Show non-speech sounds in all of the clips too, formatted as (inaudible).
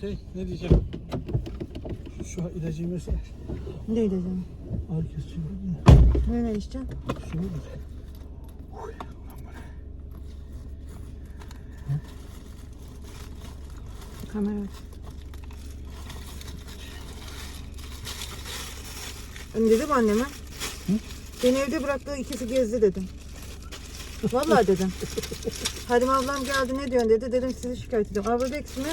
Şey ne diyeceğim? Şu ilacı mesela Ne var ya. Ne ne içeceğim? Şu olur. Kamera. Ben dedim anneme. Beni evde bıraktı ikisi gezdi dedim. Vallahi dedim. (laughs) Hadim ablam geldi ne diyorsun dedi. Dedim sizi şikayet ediyorum. Avradex mi?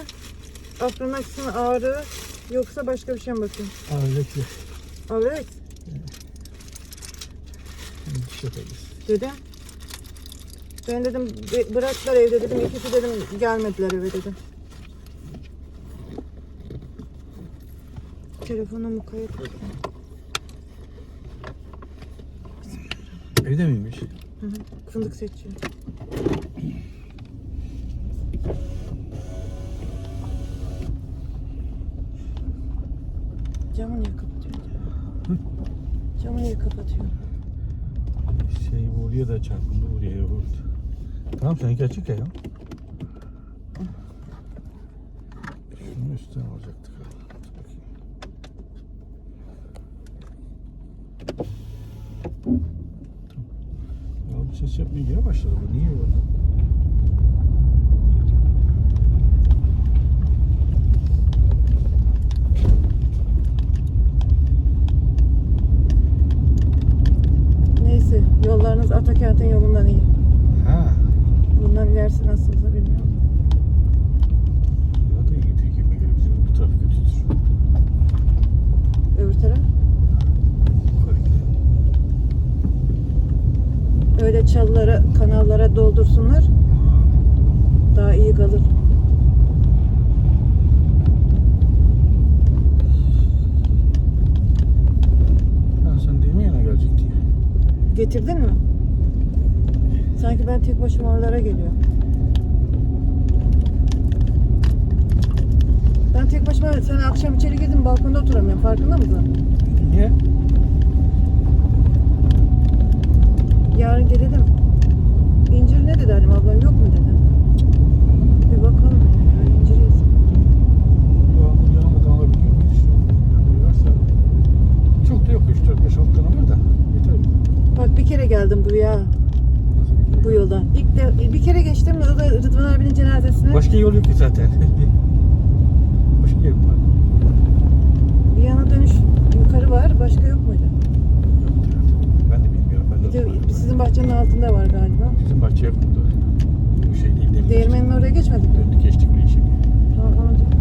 Afronax mı ağrı yoksa başka bir şey mi bakayım? Avradex Diş yaparız. dedim. Ben dedim "be- bıraktılar evde dedim. İkisi dedim gelmediler eve dedim. Telefonumu kayıt. Evde miymiş? Hı hı. Fındık seçiyor. Camı niye kapatıyorsun? Camı niye kapatıyorsun? Şey oraya da çarpıldı oraya vurdu. Tamam seninki açık ya. Şunu üstten alacaktık. Dur bakayım. Tamam. Ya bu ses yapmaya geri başladı. Bu niye böyle? Neyse yollarınız Atakent'in yolundan iyi. Ha. Bundan ilerisi nasılsa Öyle çalılara, kanallara doldursunlar. Daha iyi kalır. Ha sen değil mi yana gelecek diye. Getirdin mi? Sanki ben tek başıma oralara geliyorum. Ben tek başıma sen akşam içeri girdin balkonda oturamıyorum. Farkında mısın? Niye? Yarın gelelim. İncir ne dedi Halim ablam yok mu dedi. Bir bakalım yani. Yani incir yesin. Yağmur yağmadan alabiliyor muyuz? Yağmur yağarsa çok da yok. 3 4 5 6 tane var da yeter. Bak bir kere geldim buraya bu yoldan. İlk de bir kere geçtim o da Rıdvan abinin cenazesine. Başka yol yok ki zaten. (laughs) Başka yol var. Bir yana dönüş yukarı var. Başka yok muydu? Yoktur herhalde. Ben de bilmiyorum. Ben de Bir de hatırlamıyorum. sizin bahçenin altında var galiba. Bizim bahçe yok burada. Bu şey değil. Demin Değirmenin oraya geçmedik mi? Döndük geçtik burayı şimdi. Tamam onu diyorum.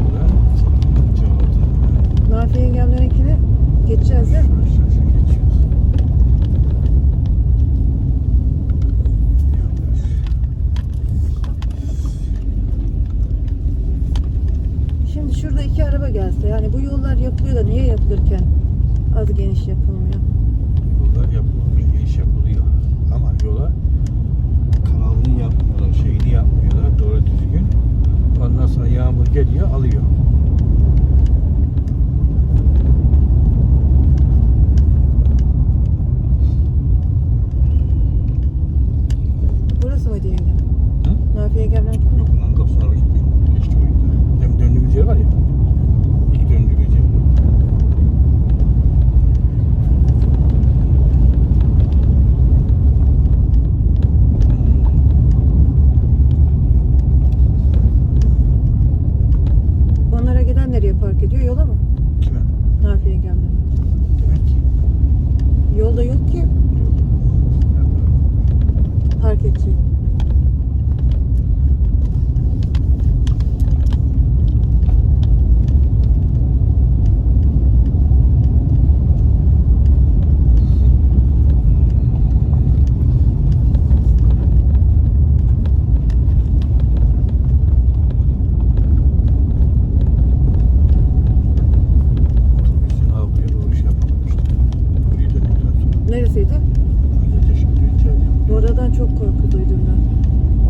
Burada Cevap'ta. Nafiye yengemlerinkini geçeceğiz değil mi? Aşağı aşağı geçiyoruz. Şimdi şurada iki araba gelse yani bu yollar yapılıyor da niye yapılırken az geniş yapılmıyor? Yollar yapılıyor, geniş yapılıyor. Ama yola kanalını yapmıyorlar, şeyini yapmıyorlar doğru düzgün. Ondan sonra yağmur geliyor, alıyor. Burası mıydı yengem? Hı? Nafiye yengemlerinki mi? Yok lan kapısına bak gitmeyin. Geçti o yüzden. Hem döndüğümüz yer var ya. İlk döndüğümüz yer. Onlara park ediyor? Yola mı? Kime? Nafiye yengemlerin. Demek ki. Yolda yok ki Yok. park edecek. Otobüsün avluya doğru şey yapamadım işte. Buraya döndükten sonra. Neresiydi? Öylece şimdi ihtiyacım. Oradan çok korku duydum ben.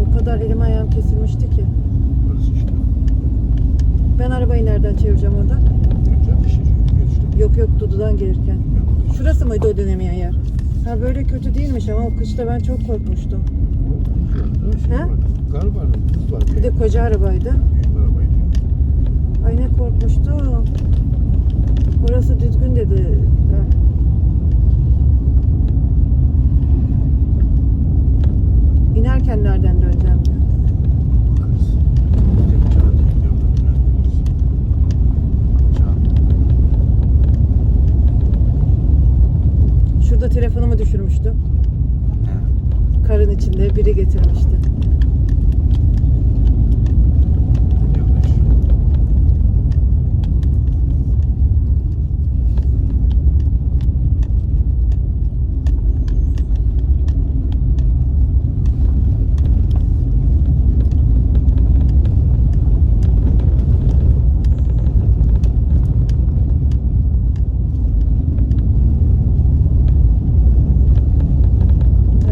O kadar elim ayağım kesilmişti ki. arabayı nereden çevireceğim orada? Güzel bir şey çünkü geçti. Yok yok Dudu'dan gelirken. Şurası mıydı o dönemeyen yer? Ha böyle kötü değilmiş ama o kışta ben çok korkmuştum. Şey vardı. Kar vardı. Buz vardı. Bir de koca arabaydı. Büyük arabaydı. Ay ne korkmuştum. Orası düzgün dedi. Ha. İnerken nereden döneceğim diyor. Bakarız. Tek çağ değil. Yolda dönebiliriz. Çağ. Şurada telefonumu düşürmüştüm. He. Karın içinde biri getirmişti. Yavaş.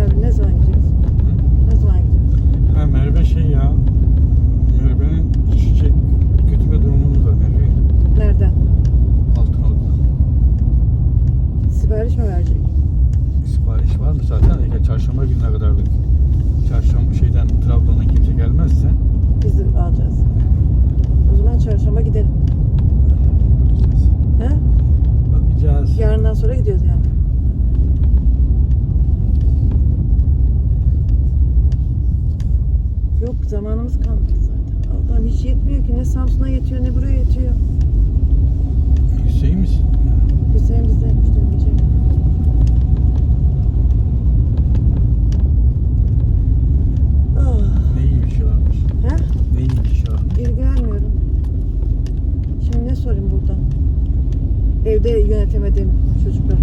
Abi ne zaman gideceğiz? Hı? Ne zaman gideceğiz? Ha Merve şey ya. Merve'nin çiçek götürme durumumuz var Merve. Nereden? Altın oldu. Sipariş mi verecek? Sipariş var mı zaten? Ya çarşamba gününe kadarlık. Çarşamba şeyden Trabzon'dan kimse gelmezse Biz de alacağız. O zaman çarşamba gidelim. bakacağız. He? Bakacağız. Yarından sonra gidiyoruz yani. Yok zamanımız kalmadı zaten. Allah'ım hiç yetmiyor ki. Ne Samsun'a yetiyor ne buraya yetiyor. Hüseyin misin? Hüseyin bizdeymiş Varmış. he? Ne şey varmış. İlgilenmiyorum. Şimdi ne sorayım buradan? Evde yönetemediğim çocuklar.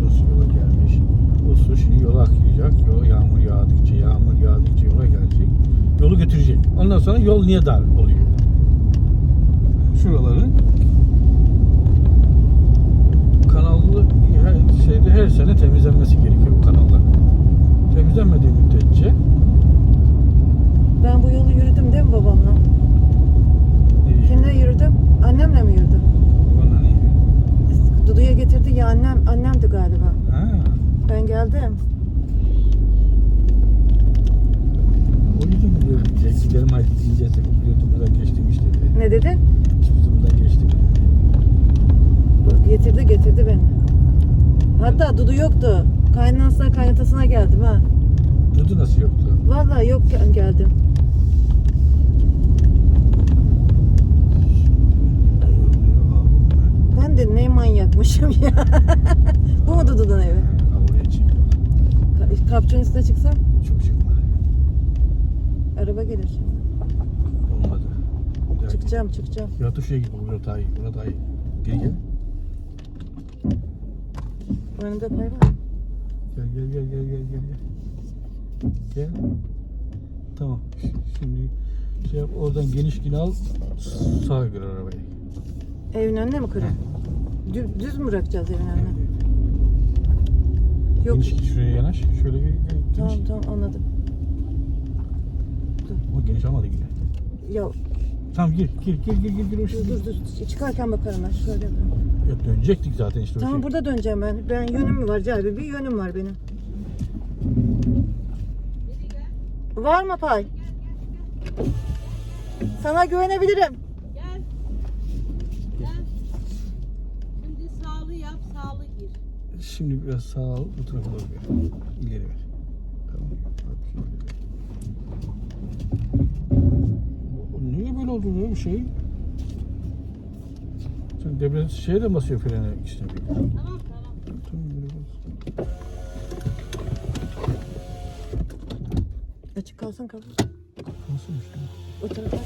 Burası yola gelmiş. O su şimdi yola akacak. Yola yağmur yağdıkça, yağmur yağdıkça yola gelecek. Yolu götürecek. Ondan sonra yol niye dar oluyor? Şuraların kanallı her şeyde her sene temizlenmesi gerekiyor bu kanallar. Temizlenmediği müddetçe Ben bu yolu yürüdüm değil mi babamla? nereye? Kimle yürüdüm? Annemle mi yürüdüm? Bana ne? Dudu'ya getirdi ya annem, annemdi galiba. Ha. Ben geldim. O yüzden biliyorum. Diyeceğiz. Biliyordum buradan geçtim işte. Ne dedi? Biz buradan geçtik. Getirdi getirdi beni. Hatta Dudu yoktu. Kaynanasına kaynatasına geldim ha. Dudu nasıl yoktu? Vallahi yokken geldim. Ben de ne manyakmışım ya. (laughs) Bu mu Dudu'dan evi? Oraya çık. Ka- Kapçının üstüne çıksam Çok çıkma. araba gelir şimdi. Çıkacağım çıkacağım. da şuraya git. Burada daha iyi. Burada daha iyi. Geri gel. Önümde pay var. Gel gel gel gel gel gel. Gel. Tamam. Şimdi şey yap, oradan geniş yine al. Sağa gir arabayı. Evin önüne mi kırayım? Düz, düz mü bırakacağız evin önüne? Yok. Geniş şuraya yanaş. Şöyle gel. Geniş. Tamam tamam anladım. Ama geniş almadı yine. Ya Tamam gir gir gir gir gir gir. O dur şimdi. dur dur. Çıkarken bakarım ben. Şöyle yapayım. Ya dönecektik zaten işte. o Tamam şey. burada döneceğim ben. Ben yönüm mü var Cabi? Bir yönüm var benim. Var mı pay? Sana güvenebilirim. Gel. Gel. Şimdi sağlı yap, sağlı gir. Şimdi biraz sağ ol, bu tarafa doğru ver. İleri ver. Tamam. Bak şöyle ver. Böyle oldu ya bu şey? Sen debriyaj şeye de basıyor frene ikisine bir. Tamam tamam. Tamam böyle bas. Açık kalsın kapı. Nasıl işte? O tarafa.